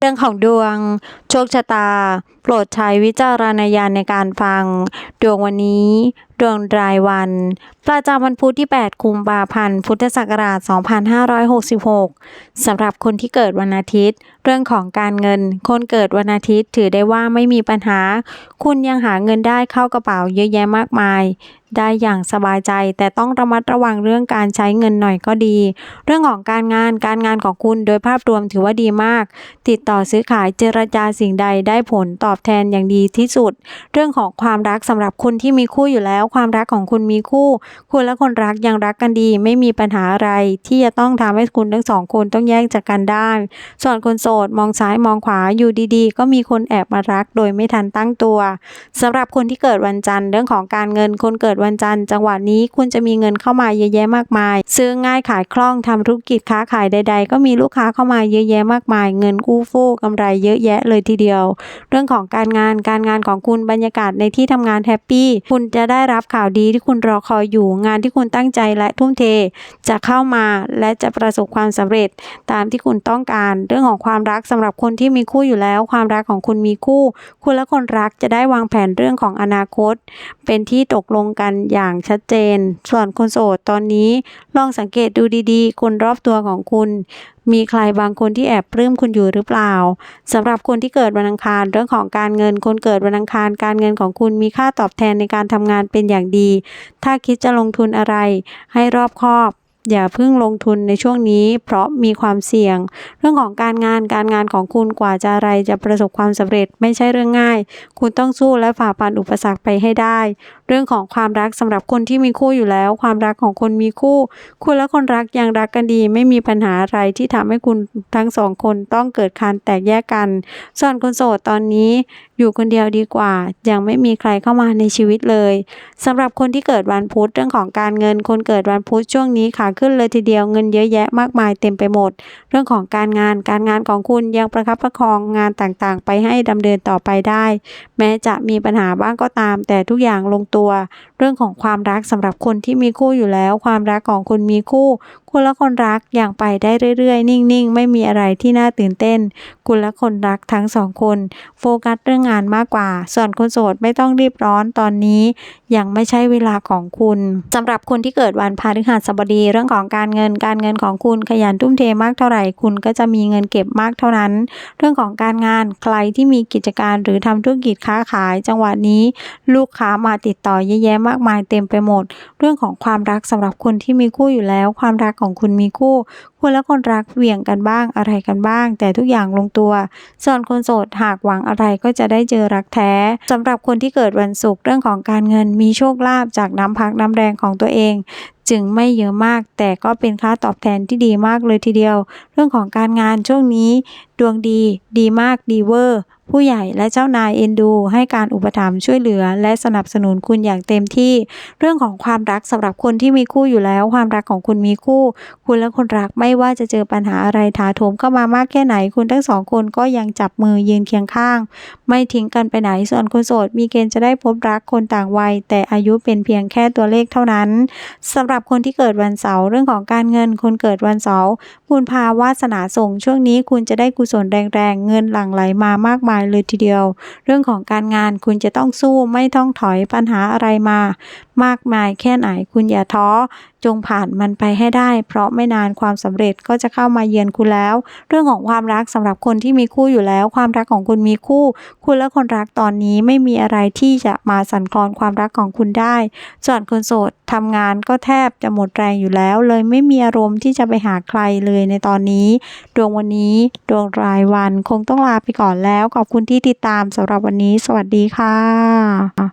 เรื่องของดวงโชคชะตา โปรดใช้วิจารณญาณในการฟัง ดวงวันนี้ ดวงรายวัน ประจำวันพุธที่ 8 กุมภาพันธ์ พุทธศักราช 2566 สำหรับคนที่เกิดวันอาทิตย์ เรื่องของการเงิน คนเกิดวันอาทิตย์ถือได้ว่าไม่มีปัญหา คุณยังหาเงินได้เข้ากระเป๋าเยอะแยะมากมายได้อย่างสบายใจ แต่ต้องระมัดระวังเรื่องการใช้เงินหน่อยก็ดี เรื่องของการงานการงานของคุณโดยภาพรวมถือว่าดีมาก ติดต่อซื้อขายเจรจาสิ่งใดได้ผลตอบแทนอย่างดีที่สุด เรื่องของความรักสำหรับคุณที่มีคู่อยู่แล้ว ความรักของคุณมีคู่ คุณและคนรักยังรักกันดี ไม่มีปัญหาอะไร ที่จะต้องทำให้คุณทั้งสองคนต้องแยกจากกันได้ ส่วนคนโสดมองซ้ายมองขวาอยู่ดีๆ ก็มีคนแอบมารักโดยไม่ทันตั้งตัวสำหรับคนที่เกิดวันจันทร์เรื่องของการเงินคนเกิดวันจันทร์จังหวะนี้คุณจะมีเงินเข้ามาเยอะแยะมากมาย ซื้อง่ายขายคล่องทำธุรกิจค้าขายใด ๆ ก็มีลูกค้าเข้ามาเยอะแยะมากมาย เงินกู้ฟู่กำไรเยอะแยะเลยทีเดียว เรื่องของการงานการงานของคุณบรรยากาศในที่ทำงานแฮปปี้คุณจะได้รับข่าวดีที่คุณรอคอยอยู่งานที่คุณตั้งใจและทุ่มเท จะเข้ามาและจะประสบความสำเร็จ ตามที่คุณต้องการ เรื่องของความรักสำหรับคนที่มีคู่อยู่แล้ว ความรักของคุณมีคู่ คุณและคนรักจะได้วางแผนเรื่องของอนาคต เป็นที่ตกลงกันอย่างชัดเจน ส่วนคนโสดตอนนี้ลองสังเกตดูดีๆ คนรอบตัวของคุณ มีใครบางคนที่แอบปลื้มคุณอยู่หรือเปล่าสำหรับคนที่เกิดวันอังคารเรื่องของการเงิน คนเกิดวันอังคารการเงินของคุณมีค่าตอบแทนในการทำงานเป็นอย่างดี ถ้าคิดจะลงทุนอะไร ให้รอบคอบ อย่าเพิ่งลงทุนในช่วงนี้ เพราะมีความเสี่ยง เรื่องของการงานการงานของคุณกว่าจะอะไรจะประสบความสำเร็จไม่ใช่เรื่องง่าย คุณต้องสู้และฝ่าฟันอุปสรรคไปให้ได้ เรื่องของความรักสำหรับคนที่มีคู่อยู่แล้ว ความรักของคนมีคู่ คุณและคนรักยังรักกันดี ไม่มีปัญหาอะไรที่ทำให้คุณทั้งสองคนต้องเกิดการแตกแยกกัน ส่วนคนโสดตอนนี้อยู่คนเดียวดีกว่า ยังไม่มีใครเข้ามาในชีวิตเลยสำหรับคนที่เกิดวันพุธเรื่องของการเงิน คนเกิดวันพุธช่วงนี้ขาขึ้นเลยทีเดียวเงินเยอะแยะมากมายเต็มไปหมด เรื่องของการงานการงานของคุณยังประคับประคองงานต่างๆ ไปให้ดำเนินต่อไปได้ แม้จะมีปัญหาบ้างก็ตาม แต่ทุกอย่างลงตัว เรื่องของความรักสำหรับคนที่มีคู่อยู่แล้ว ความรักของคุณมีคู่ คุณและคนรักอย่างไปได้เรื่อยๆ นิ่งๆ ไม่มีอะไรที่น่าตื่นเต้น คุณและคนรักทั้งสองคน โฟกัสเรื่องงานมากกว่า ส่วนคนโสดไม่ต้องรีบร้อนตอนนี้ ยังไม่ใช่เวลาของคุณสำหรับคนที่เกิดวันพฤหัสบดีเรื่องของการเงินการเงินของคุณขยันทุ่มเทมากเท่าไหร่ คุณก็จะมีเงินเก็บมากเท่านั้น เรื่องของการงานใครที่มีกิจการหรือทำธุรกิจค้าขาย จังหวะนี้ ลูกค้ามาติดต่อเยอะแยะมากมายเต็มไปหมด เรื่องของความรักสำหรับคนที่มีคู่อยู่แล้ว ความรักของคุณมีคู่คุณและคนรักเหวี่ยงกันบ้างอะไรกันบ้าง แต่ทุกอย่างลงตัว ส่วนคนโสดหากหวังอะไรก็จะได้เจอรักแท้สำหรับคนที่เกิดวันศุกร์เรื่องของการเงินมีโชคลาภจากน้ำพักน้ำแรงของตัวเองจึงไม่เยอะมาก แต่ก็เป็นค่าตอบแทนที่ดีมากเลยทีเดียว เรื่องของการงานช่วงนี้ ดวงดี ดีมากดีเวอร์ ผู้ใหญ่และเจ้านายเอ็นดู ให้การอุปถัมภ์ช่วยเหลือ และสนับสนุนคุณอย่างเต็มที่ เรื่องของความรักสำหรับคนที่มีคู่อยู่แล้ว ความรักของคุณมีคู่ คุณและคนรักไม่ว่าจะเจอปัญหาอะไรถาโถมเข้ามามากแค่ไหน คุณทั้งสองคนก็ยังจับมือยืนเคียงข้าง ไม่ทิ้งกันไปไหนส่วนคนโสด มีเกณฑ์จะได้พบรักคนต่างวัย แต่อายุเป็นเพียงแค่ตัวเลขเท่านั้นสำหรับคนที่เกิดวันเสาร์เรื่องของการเงินคนเกิดวันเสาร์คุณพาวาสนาส่งช่วงนี้ คุณจะได้กุศลแรงๆเงินหลั่งไหลมามากมายเลยทีเดียว เรื่องของการงานคุณจะต้องสู้ไม่ต้องถอยปัญหาอะไรมา มากมายแค่ไหนคุณอย่าท้อจงผ่านมันไปให้ได้ เพราะไม่นานความสำเร็จก็จะเข้ามาเยือนคุณแล้ว เรื่องของความรักสำหรับคนที่มีคู่อยู่แล้ว ความรักของคุณมีคู่ คุณและคนรักตอนนี้ไม่มีอะไรที่จะมาสั่นคลอนความรักของคุณได้ ส่วนคนโสดทำงานก็แทบจะหมดแรงอยู่แล้ว เลยไม่มีอารมณ์ที่จะไปหาใครเลยในตอนนี้ ดวงวันนี้ดวงรายวันคงต้องลาไปก่อนแล้ว ขอบคุณที่ติดตามสำหรับวันนี้ สวัสดีค่ะ